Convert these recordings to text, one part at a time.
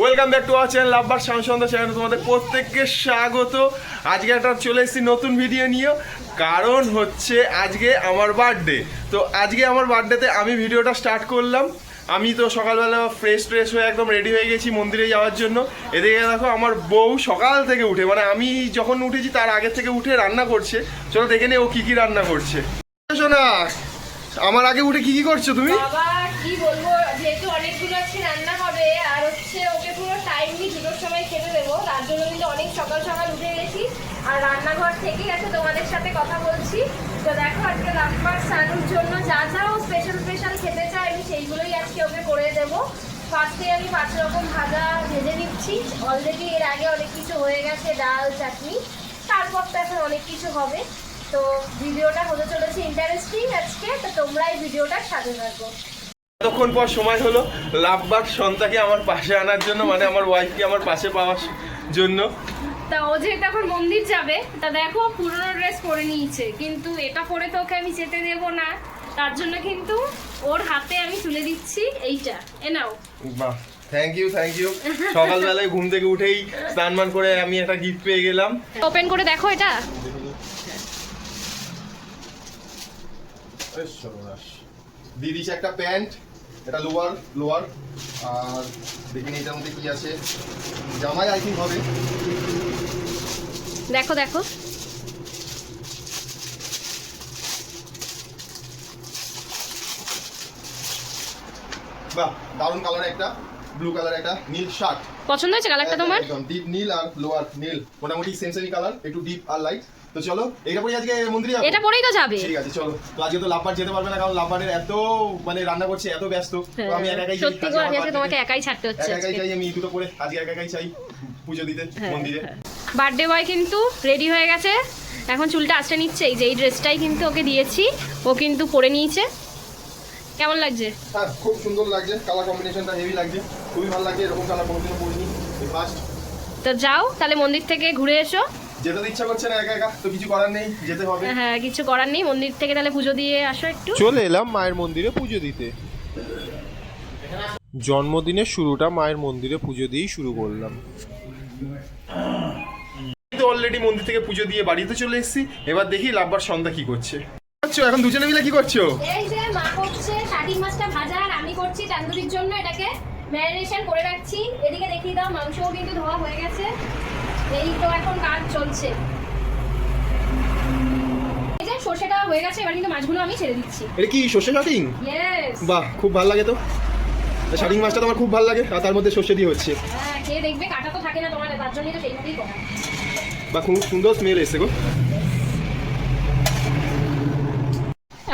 Welcome back to our channel লাভবার সন্ধ্যা channel তোমাদের প্রত্যেককে স্বাগত। আজকে একটা চলে এসেছি নতুন ভিডিও নিয়ে। কারণ হচ্ছে আজকে আমার বার্থডে তো আজকে আমার বার্থডেতে আমি ভিডিওটা স্টার্ট করলাম। আমি তো সকালবেলা ফ্রেশ ট্রেশ হয়ে একদম রেডি হয়ে গেছি মন্দিরে যাওয়ার জন্য। এদিকে দেখো আমার বউ সকাল থেকে উঠে মানে আমি যখন উঠেছি তার আগে থেকে উঠে রান্না করছে। চলো দেখে নে ও কী কী রান্না করছে। শোনা আমার আগে উঠে কি কি করছ তুমি? বাবা, কি বলব? যেহেতু অনেকগুলো আজকে রান্না হবে, আর হচ্ছে ওকে পুরো টাইমলি দুটোর সময় খেতে দেবো। তার জন্য কিন্তু অনেক সকাল সকাল উঠে গেছি আর রান্নাঘর থেকেই আছে তোমাদের সাথে কথা বলছি। তো দেখো, আজকে রান্নার সানুর জন্য যা যা ও স্পেশাল স্পেশাল খেতে চায়, আমি সেইগুলোই আজকে ওকে করে দেবো। ফার্স্টে আমি পাঁচ রকম ভাজা ভেজে নিচ্ছি। অলরেডি এর আগে অনেক কিছু হয়ে গেছে, ডাল, চাটনি। তারপর তো এখন অনেক কিছু হবে। তো ভিডিওটা হতে চলেছে ইন্টারেস্টিং আজকে তো তোমরা এই ভিডিওটার সাথে থাকো। এতক্ষণ পর সময় হলো লাভবাগ সন্তাকে আমার পাশে আনার জন্য মানে আমার ওয়াইফকে আমার পাশে পাওয়ার জন্য। তা ও যেহেতু এখন মন্দির যাবে তা দেখো পুরনো ড্রেস পরে নিয়েছে কিন্তু এটা পরে তো ওকে আমি যেতে দেব না। তার জন্য কিন্তু ওর হাতে আমি তুলে দিচ্ছি এইটা। এ নাও। বাহ থ্যাংক ইউ থ্যাংক ইউ সকালবেলায় ঘুম থেকে উঠেই স্নান করে আমি একটা গিফট পেয়ে গেলাম। ওপেন করে দেখো এটা। দিয়ে দিয়েছে একটা প্যান্ট এটা লোয়ার লোয়ার। আর দেখিনি এটার মধ্যে কি আছে। জামাই আই থিঙ্ক হবে। দেখো দেখো। বাহ দারুণ কালার একটা ব্লু কালার একটা নীল শার্ট পছন্দ হয়েছে কালারটা তোমার? একদম ডিপ নীল আর লোয়ার নীল। মোটামুটি সেম সেমি কালার একটু ডিপ আর লাইট তো চলো এইটা পরে আজকে মন্দিরে যাব? এটা পরেই তো যাবে। ঠিক আছে চলো। তো আজকে তো লাভবার যেতে পারবে না কারণ লাভবারের এত মানে রান্না করছে এত ব্যস্ত। তো আমি একা একাই হ্যাঁ, সত্যি গো আজকে তোমাকে একাই ছাড়তে হচ্ছে একা একাই চাই আমি দুটো করে আজকে একা একাই চাই পুজো দিতে হ্যাঁ, মন্দিরে। বার্থডে বয় কিন্তু রেডি হয়ে গেছে। এখন চুলটা আস্তে নিচ্ছে। এই যে এই ড্রেসটাই কিন্তু ওকে দিয়েছি। ও কিন্তু পরে নিয়েছে। কেমন লাগছে? হ্যাঁ খুব সুন্দর লাগছে। কালার কম্বিনেশনটা হেভি লাগছে। খুবই ভালো লাগছে। এরকম কালার কোনোদিনও পরিনি। ফার্স্ট তো যাও তাহলে মন্দির থেকে ঘুরে এসো। যেতে ইচ্ছা করছে না একা একা। তো কিছু করার নেই যেতে হবে। হ্যাঁ কিছু করার নেই। মন্দির থেকে তাহলে পুজো দিয়ে আসো একটু। চলে এলাম মায়ের মন্দিরে পুজো দিতে। জন্মদিনের শুরুটা মায়ের মন্দিরে পুজো দিয়েই শুরু করলাম। আমি তো অলরেডি মন্দির থেকে পুজো দিয়ে বাড়িতে চলে এসেছি। এবার দেখি লাভবার সন্ধ্যা কি করছে। করছ এখন দুজনে মিলে কি করছ এই যে মা করছে কাটিং মাছটা ভাজা আর আমি করছি তান্দুরির জন্য এটাকে ম্যারিনেশন করে রাখছি। এদিকে দেখিয়ে দাও মাংসও কিন্তু ধোয়া হয়ে গেছে। এই তো এখন কাজ চলছে। এই যে সর্ষেটা হয়ে গেছে এবার কিন্তু মাছগুলো আমি ছেড়ে দিচ্ছি। এটা কি সর্ষে শাটিং ইয়েস বাহ খুব ভালো লাগে তো। শাটিং মাছটা তো আমার খুব ভালো লাগে আর তার মধ্যে সর্ষে দিয়ে হচ্ছে। হ্যাঁ খেয়ে দেখবে কাটা তো থাকে না তোমার তার জন্যই তো সেইভাবেই করা। বা খুব সুন্দর স্মেল এসছে গো।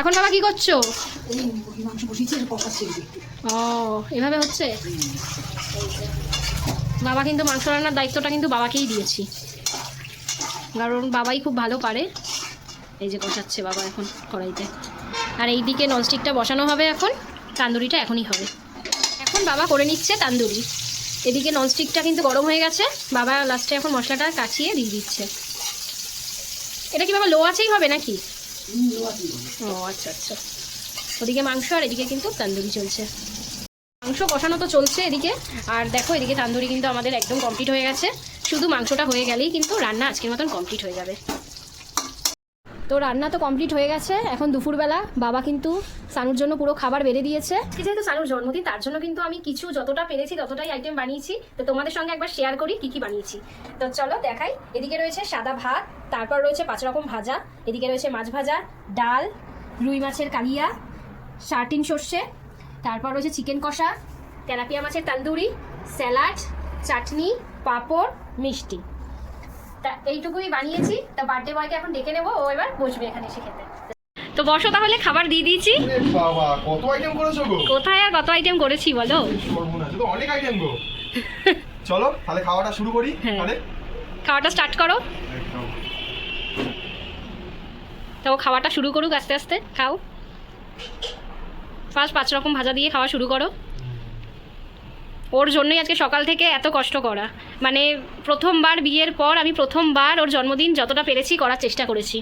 এখন বাবা কি করছ? ও এভাবে হচ্ছে? বাবা কিন্তু মাংস রান্নার দায়িত্বটা কিন্তু বাবাকেই দিয়েছি। কারণ বাবাই খুব ভালো পারে। এই যে কষাচ্ছে বাবা এখন কড়াইতে। আর এই দিকে ননস্টিকটা বসানো হবে এখন। তান্দুরিটা এখনই হবে। এখন বাবা করে নিচ্ছে তান্দুরি। এদিকে ননস্টিকটা কিন্তু গরম হয়ে গেছে। বাবা লাস্টে এখন মশলাটা কাচিয়ে দিয়ে দিচ্ছে। এটা কি বাবা লো আছেই হবে নাকি? ও আচ্ছা আচ্ছা। ওদিকে মাংস আর এদিকে কিন্তু তান্দুরি চলছে। মাংস কষানো তো চলছে এদিকে। আর দেখো, এদিকে তান্দুরি কিন্তু আমাদের একদম কমপ্লিট হয়ে গেছে। শুধু মাংসটা হয়ে গেলেই কিন্তু রান্না আজকের মতন কমপ্লিট হয়ে যাবে। তো রান্না তো কমপ্লিট হয়ে গেছে। এখন দুপুরবেলা বাবা কিন্তু সানুর জন্য পুরো খাবার বেড়ে দিয়েছে। যেহেতু সানুর জন্মদিন, তার জন্য কিন্তু আমি কিছু যতটা পেরেছি, ততটাই আইটেম বানিয়েছি। তো তোমাদের সঙ্গে একবার শেয়ার করি কি কি বানিয়েছি। তো চলো দেখাই। এদিকে রয়েছে সাদা ভাত, তারপর রয়েছে পাঁচ রকম ভাজা। এদিকে রয়েছে মাছ ভাজা, ডাল, রুই মাছের কালিয়া, সার্টিন সর্ষে, তারপর রয়েছে চিকেন কষা, তেলাপিয়া মাছের তান্দুরি, স্যালাড, চাটনি, পাঁপড়, মিষ্টি। তা এইটুকুই বানিয়েছি। তা বার্থডে বয়কে এখন ডেকে নেব ও এবার বসবে এখানে এসে খেতে। তো বসো তাহলে খাবার দিয়ে দিয়েছি। বাবা কত আইটেম করেছ গো? কোথায় আর কত আইটেম করেছি বলো? তো অনেক আইটেম গো। চলো তাহলে খাওয়াটা শুরু করি হ্যাঁ। তাহলে। খাওয়াটা স্টার্ট করো। তো খাওয়াটা শুরু করুক আস্তে আস্তে খাও। ফার্স্ট পাঁচ রকম ভাজা দিয়ে খাওয়া শুরু করো। ওর জন্যই আজকে সকাল থেকে এত কষ্ট করা। মানে প্রথমবার বিয়ের পর আমি প্রথমবার ওর জন্মদিন যতটা পেরেছি করার চেষ্টা করেছি।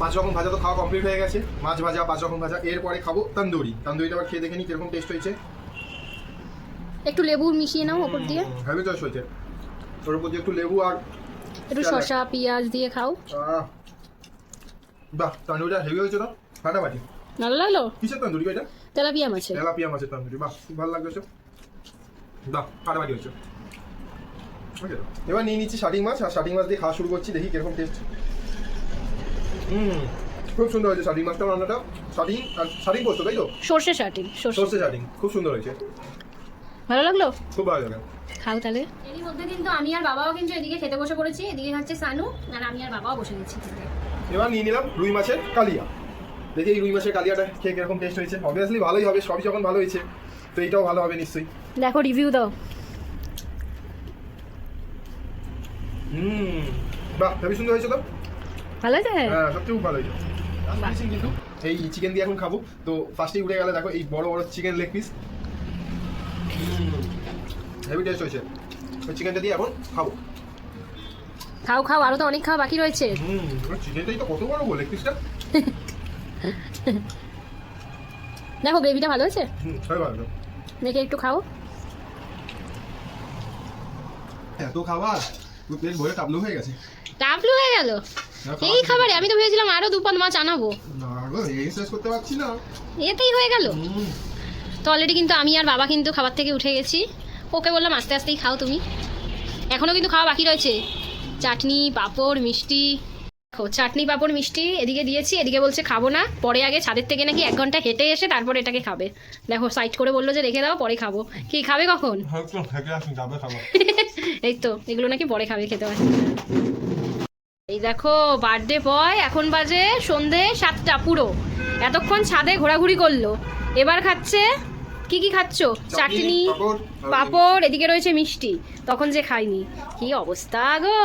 পাঁচ রকম ভাজা তো খাওয়া কমপ্লিট হয়ে গেছে। মাছ ভাজা পাঁচ রকম ভাজা এরপরে খাব তন্দুরি। তন্দুরিটা আবার খেয়ে দেখে নি কীরকম টেস্ট হয়েছে। একটু লেবু মিশিয়ে নাও ওপর দিয়ে। হেভি চয়েস হয়েছে। ওর উপর দিয়ে একটু লেবু আর একটু শসা পেঁয়াজ দিয়ে খাও। আহ, বাহ তন্দুরিটা হেভি হয়েছে তো? ফাটাফাটি। ভালো লাগল? কিসের তন্দুরি এটা? তেলাপিয়া মাছের। তেলাপিয়া মাছের তন্দুরি বাহ খুব ভালো লাগছে ফাটাফাটি হয়েছে এবার নিয়ে নিচ্ছি শাটিং মাছ আর শাটিং মাছ দিয়ে খাওয়া শুরু করছি দেখি কীরকম টেস্ট হুম। খুব সুন্দর হয়েছে শাটিং মাছটা রান্নাটা। শাটিং আর শাটিং করছ তাই তো? সর্ষে শাটিং সর্ষে। শাটিং খুব সুন্দর হয়েছে। ভালো লাগল? খুব ভালো লাগল। খাও তাহলে। এরই মধ্যে কিন্তু আমি আর বাবাও কিন্তু এদিকে খেতে বসে পড়েছি এদিকে খাচ্ছে সানু আর আমি আর বাবাও বসে গেছি। এবার নিয়ে নিলাম রুই মাছের কালিয়া। দেখি এই রুই মাছের কালিয়াটা খেয়ে কীরকম টেস্ট হয়েছে। অবভিয়াসলি ভালোই হবে সবই যখন ভালো হয়েছে। তো এইটাও ভালো হবে নিশ্চয়ই। দেখো রিভিউ দাও। হুম বাহ হেবি সুন্দর হয়েছে তো? ভালো আছে হ্যাঁ সত্যি খুব ভালো হয়েছে। কিন্তু। এই চিকেন দিয়ে এখন খাব। তো ফার্স্টেই উঠে গেলে দেখো এই বড় বড় chicken leg piece heavy taste হয়েছে। ওই চিকেনটা দিয়ে এখন খাব। খাও খাও আরও তো অনেক খাওয়া বাকি রয়েছে। হুম চিকেনটাই তো কত বড় লেগ পিসটা দেখো গ্রেভিটা ভালো হয়েছে? হুম সবাই ভালো দেখে একটু খাও। এত খাবার পেট ভরে টাবলু হয়ে গেছে। টাফলু হয়ে গেল? এই খাবারে আমি তো ভেবেছিলাম আরও দু পাঁচ মাছ আনাবো। না গো এই শেষ করতে পারছি না। এতেই হয়ে গেল। তো অলরেডি কিন্তু আমি আর বাবা কিন্তু খাবার থেকে উঠে গেছি। ওকে বললাম আস্তে আস্তেই খাও তুমি। এখনও কিন্তু খাওয়া বাকি রয়েছে। চাটনি পাঁপড় মিষ্টি দেখো চাটনি পাঁপড় মিষ্টি এদিকে দিয়েছি এদিকে বলছে খাব না। পরে আগে ছাদের থেকে নাকি এক ঘণ্টা হেঁটে এসে তারপর এটাকে খাবে। দেখো সাইড করে বলল যে রেখে দাও পরে খাব। কি খাবে কখন? একদম হেঁটে আসুন যাবে খাবার। এই তো এগুলো নাকি পরে খাবে খেতে হয়। এই দেখো বার্থডে বয় এখন বাজে সন্ধে সাতটা পুরো। এতক্ষণ ছাদে ঘোরাঘুরি করল। এবার খাচ্ছে কি কি খাচ্ছ? চাটনি পাঁপড় এদিকে রয়েছে মিষ্টি। তখন যে খাইনি। কি অবস্থা গো?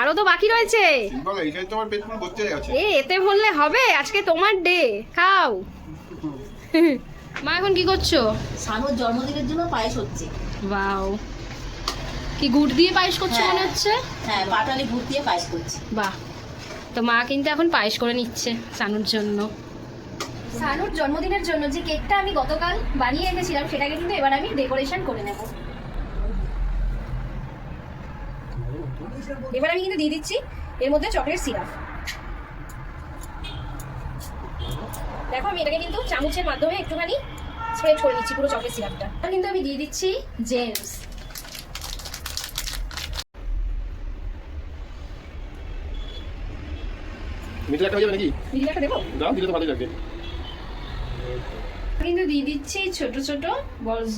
আরও তো বাকি রয়েছে। বলো এইটাই তোমার পেট পুরো ভর্তি গেছে এ এতে বললে হবে আজকে তোমার ডে খাও। মা এখন কি করছ? সানুর জন্মদিনের জন্য পায়েস হচ্ছে। বাও কি গুড় দিয়ে পায়েস করছ হ্যাঁ। মনে হচ্ছে? হ্যাঁ পাটালি গুড় দিয়ে পায়েস করছি। বাহ। তো মা কিন্তু এখন পায়েস করে নিচ্ছে সানুর জন্য। সানুর জন্মদিনের জন্য যে কেকটা আমি গতকাল বানিয়ে এনেছিলাম সেটাকে কিন্তু এবার আমি ডেকোরেশন করে নেব। এবার আমি কিন্তু দিয়ে দিচ্ছি এর মধ্যে চকলেট সিরাপ। দেখো আমি এটাকে কিন্তু চামচের মাধ্যমে একটুখানি স্প্রেড করে নিচ্ছি পুরো চকলেট সিরাপটা। কিন্তু আমি দিয়ে দিচ্ছি জেমস। মিঠে হয়ে যাবে নাকি? দিদি দেবো? দাও দিলে তো ভালোই লাগবে। কিন্তু দিয়ে দিচ্ছি ছোট ছোট বলস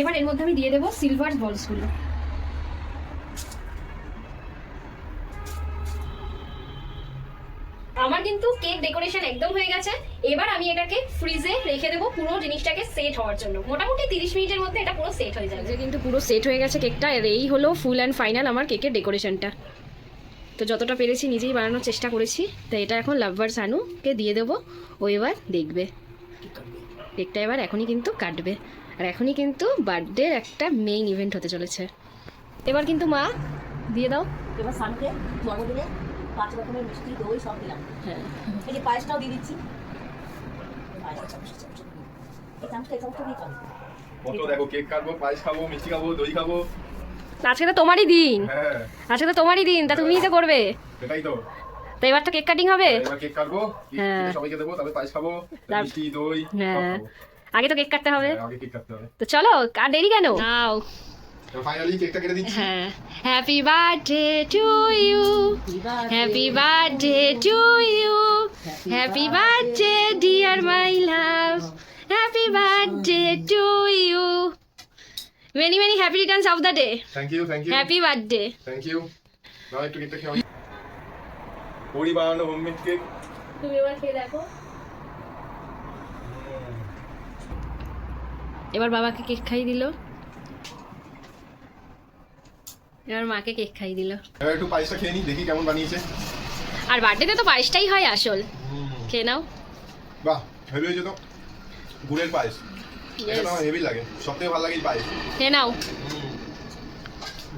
এবার এর মধ্যে আমি দিয়ে দেবো সিলভার বলসগুলো আমার কিন্তু কেক ডেকোরেশন একদম হয়ে গেছে। এবার আমি এটাকে ফ্রিজে রেখে দেবো পুরো জিনিসটাকে সেট হওয়ার জন্য। মোটামুটি তিরিশ মিনিটের মধ্যে এটা পুরো সেট হয়ে যাবে। কিন্তু পুরো সেট হয়ে গেছে কেকটা আর এই হলো ফুল অ্যান্ড ফাইনাল আমার কেকের ডেকোরেশনটা তো যতটা পেরেছি নিজেই বানানোর চেষ্টা করেছি। তো এটা এখন লাভবার সানুকে দিয়ে দেবো। ও এবার দেখবে। কেকটা এবার এখনই কিন্তু কাটবে। আর এখনই কিন্তু বার্থডের একটা মেইন ইভেন্ট হতে চলেছে। এবার কিন্তু মা দিয়ে দাও। এবার সানুকে জন্মদিনে পাঁচ রকমের মিষ্টি দই সব দিলাম। হ্যাঁ। এই যে পায়েসটাও দিয়ে দিচ্ছি। আজকে তো তোমারই দিন। হ্যাঁ। আজকে তো তোমারই দিন তা তুমিই তো করবে। সেটাই তো। তো এবার তো কেক কাটিং হবে। এবার কেক কাটবো হ্যাঁ। সবাইকে দেবো তারপরে পায়েস খাব মিষ্টি দই হ্যাঁ। আগে তো কেক কাটতে হবে। হ্যাঁ, আগে কেক কাটতে হবে। তো চলো আর দেরি কেন? নাও। ফাইনালি কেকটা কেটে দিচ্ছি। হ্যাঁ happy birthday to you happy birthday to you happy birthday dear my love happy birthday to you many many happy returns of the day thank you thank you happy birthday thank you দাও একটু কেকটা খেয়ে ওই বানানো homemade cake. তুমি এবার খেয়ে দেখো। এবার বাবাকে কেক খাইয়ে দিল। এবার মাকে কেক খাইয়ে দিল। এবার একটু পায়েসটা খেয়ে নিই দেখি কেমন বানিয়েছে। আর বার্থডেতে তো পায়েসটাই হয় আসল। খেয়ে নাও। বাহ হেভি হয়েছে তো। গুড়ের পায়েস। এটা হেভি লাগে। সব থেকে ভালো লাগে এই পায়েস। খেয়ে নাও।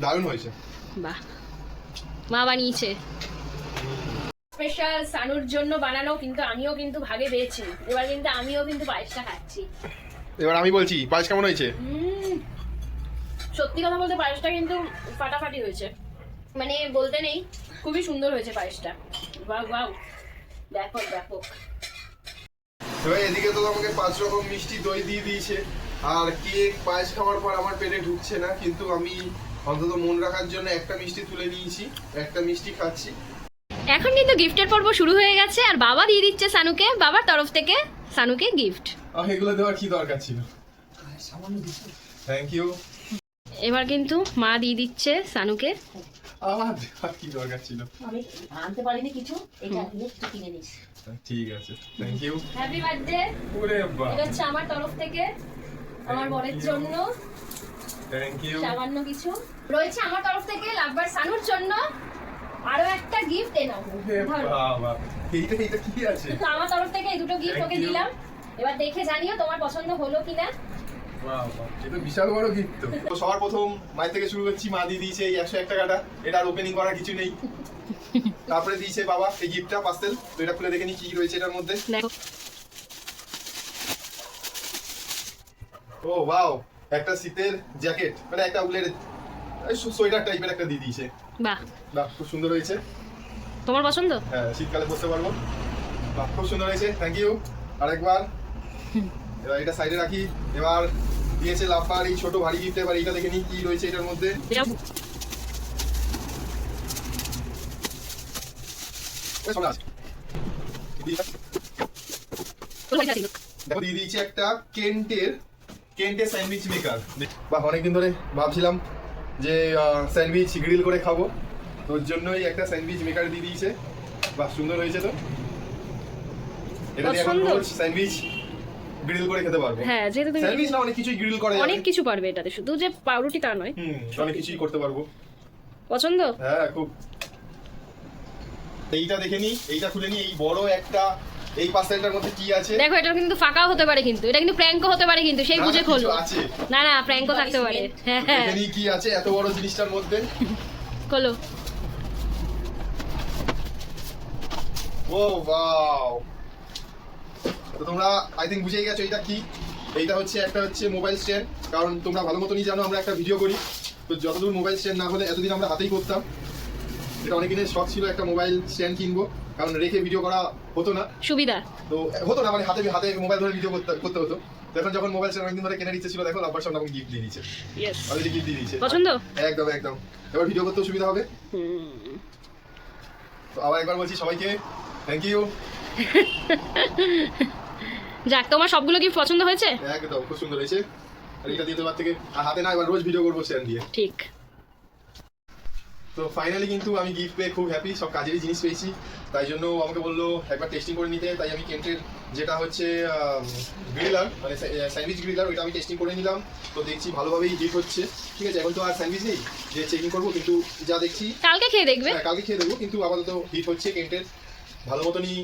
দারুণ হয়েছে। বাহ মা বানিয়েছে। স্পেশাল সানুর জন্য বানানো কিন্তু আমিও কিন্তু ভাগে পেয়েছি। এবার কিন্তু আমিও কিন্তু পায়েসটা খাচ্ছি। এবার আমি বলছি পায়েস কেমন হয়েছে? সত্যি কথা বলতে পায়েসটা কিন্তু ফাটাফাটি হয়েছে। মানে বলতে নেই খুবই সুন্দর হয়েছে পায়েসটা। বাউ বাউ ব্যাপক ব্যাপক এবার এদিকে তো আমাকে পাঁচ রকম মিষ্টি দই দিয়ে দিয়েছে। আর কেক পায়েস খাওয়ার পর আমার পেটে ঢুকছে না কিন্তু আমি অন্তত মন রাখার জন্য একটা মিষ্টি তুলে নিয়েছি একটা মিষ্টি খাচ্ছি। এখন কিন্তু গিফটের পর্ব শুরু হয়ে গেছে আর বাবা দিয়ে দিচ্ছে সানুকে বাবার তরফ থেকে সানুকে গিফট। এগুলো দেওয়ার কি দরকার ছিল? থ্যাংক ইউ এবার কিন্তু মা দিয়ে দিচ্ছে সানুকে। আমার দেওয়ার কি দরকার ছিল? আমি আনতে পারিনি কিছু এটা একটু কিনে নিস। ঠিক আছে থ্যাংক ইউ হ্যাপি বার্থডে ওরে বাহ। এটা হচ্ছে আমার তরফ থেকে আমার বরের জন্য। থ্যাংক ইউ সামান্য কিছু। রয়েছে আমার তরফ থেকে লাভবার সানুর জন্য আরও একটা গিফট এনাও বাবা এইটা এইটা কি আছে? আমার তরফ থেকে এই দুটো গিফট ওকে দিলাম। এবার দেখে জানিও তোমার পছন্দ হলো কিনা। বিশাল বড় গিফট তো। সবার প্রথম মায়ের থেকে শুরু করছি মা দিয়ে দিয়েছে এই একশো এক টাকাটা এটা আর ওপেনিং করার কিছু নেই। তারপরে দিয়েছে বাবা এই গিফটটা পার্সেল তো এটা খুলে দেখে নি কি রয়েছে এটার মধ্যে। ও ওয়াও একটা শীতের জ্যাকেট মানে একটা উলের সোয়েটার টাইপের একটা দিয়ে দিয়েছে। বাহ। বাহ খুব সুন্দর হয়েছে তোমার পছন্দ? হ্যাঁ শীতকালে পরতে পারব। বাহ খুব সুন্দর হয়েছে থ্যাংক ইউ আরেকবার। এবার এটা সাইডে রাখি। এবার দিয়েছে লাফার এই ছোট ভারী গিফট এবার এইটা দেখে নি কি রয়েছে এটার মধ্যে। এটা। দেখো দিয়ে দিয়েছি একটা কেন্টের কেন্টের স্যান্ডউইচ মেকার বাহ অনেকদিন ধরে ভাবছিলাম যে স্যান্ডউইচ গ্রিল করে খাব। তোর জন্যই একটা স্যান্ডউইচ মেকার দিয়ে দিয়েছে। বাহ সুন্দর হয়েছে তো। এটা দিয়ে এখন স্যান্ডউইচ গ্রিল করে খেতে পারব। হ্যাঁ যেহেতু তুমি স্যান্ডউইচ না অনেক কিছুই গ্রিল করা যাবে। অনেক কিছু পারবে এটাতে শুধু যে পাউরুটি তা নয়। হুম অনেক কিছুই করতে পারব। পছন্দ? হ্যাঁ খুব। এইটা দেখে নি এইটা খুলে নি এই বড় একটা এই পার্সেলটার মধ্যে কি আছে? দেখো এটা কিন্তু ফাঁকাও হতে পারে কিন্তু এটা কিন্তু প্র্যাঙ্কও হতে পারে কিন্তু সেই বুঝে না, খোলো। আছে। না না প্র্যাঙ্কও থাকতে পারে। হ্যাঁ হ্যাঁ। দেখে নি কি আছে এত বড় জিনিসটার মধ্যে। খোলো। ও ওয়াও। তো তোমরা আই থিঙ্ক বুঝেই গেছো এটা কি। এইটা হচ্ছে একটা হচ্ছে মোবাইল স্ট্যান্ড কারণ তোমরা ভালো মতনই জানো আমরা একটা ভিডিও করি। তো যতদূর মোবাইল স্ট্যান্ড না হলে এতদিন আমরা হাতেই করতাম। এটা অনেক দিনের শখ ছিল একটা মোবাইল স্ট্যান্ড কিনবো কারণ রেখে ভিডিও করা হতো না। সুবিধা। তো হতো না মানে হাতে হাতে মোবাইল ধরে ভিডিও করতে করতে হতো। এখন যখন মোবাইল স্ট্যান্ড অনেকদিন ধরে কেনার ইচ্ছে ছিল দেখো লাভবার সামনে আমাকে গিফট দিয়ে দিয়েছে। অলরেডি গিফট দিয়ে দিয়েছে। পছন্দ? একদম একদম। এবার ভিডিও করতেও সুবিধা হবে। তো আবার একবার বলছি সবাইকে থ্যাংক ইউ যাক তোমার সবগুলো কি পছন্দ হয়েছে? একদম খুব সুন্দর হয়েছে। আর এটা দিয়ে তোমার থেকে আর হাতে না এবার রোজ ভিডিও করব স্ট্যান্ড দিয়ে। ঠিক। তো ফাইনালি কিন্তু আমি গিফট পেয়ে খুব হ্যাপি সব কাজেরই জিনিস পেয়েছি। তাই জন্য আমাকে বলল একবার টেস্টিং করে নিতে তাই আমি কেন্টের যেটা হচ্ছে গ্রিলার মানে স্যান্ডউইচ গ্রিলার ওইটা আমি টেস্টিং করে নিলাম। তো দেখছি ভালোভাবেই হিট হচ্ছে। ঠিক আছে এখন তো আর স্যান্ডউইচ নেই যে চেকিং করব কিন্তু যা দেখছি কালকে খেয়ে দেখবে। হ্যাঁ কালকে খেয়ে দেবো কিন্তু আপাতত হিট হচ্ছে কেন্টের ভালো মতনই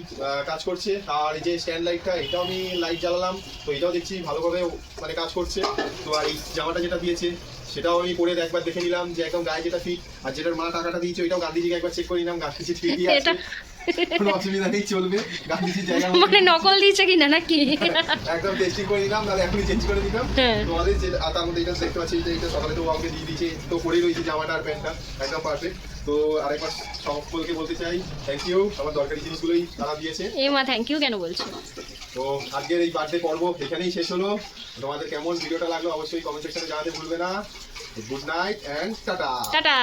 কাজ করছে। আর এই যে স্ট্যান্ড লাইটটা এটাও আমি লাইট জ্বালালাম। তো এটাও দেখছি ভালোভাবে মানে কাজ করছে। তো আর এই জামাটা যেটা দিয়েছে সেটাও আমি পরে একবার দেখে নিলাম যে একদম গায়ে যেটা ফিট আর যেটার মা টাকাটা দিয়েছে ওইটাও গান্ধীজিকে একবার চেক করে নিলাম গান্ধীজি ঠিকই আছে। কোনো অসুবিধা নেই চলবে। গান্ধীজির জায়গা মানে নকল দিয়েছে কিনা নাকি? একদম টেস্টিং করে নিলাম তাহলে এখনই চেঞ্জ করে দিতাম। হ্যাঁ। তোমাদের যে আর তার মধ্যে এটা দেখতে পাচ্ছি যে এটা সকালে তো ও আমাকে দিয়ে দিয়েছে তো পরেই রয়েছে জামাটা আর প্যান্টটা একদম পারফেক্ট তো আরেকবার সকলকে বলতে চাই থ্যাংক ইউ আমার দরকারি জিনিসগুলোই তারা দিয়েছে। এ মা থ্যাংক ইউ কেন বলছো? তো আজকের এই বার্থডে পর্ব এখানেই শেষ হলো। তোমাদের কেমন ভিডিওটা লাগল অবশ্যই কমেন্ট সেকশনে জানাতে ভুলবে না। Good night and tata tata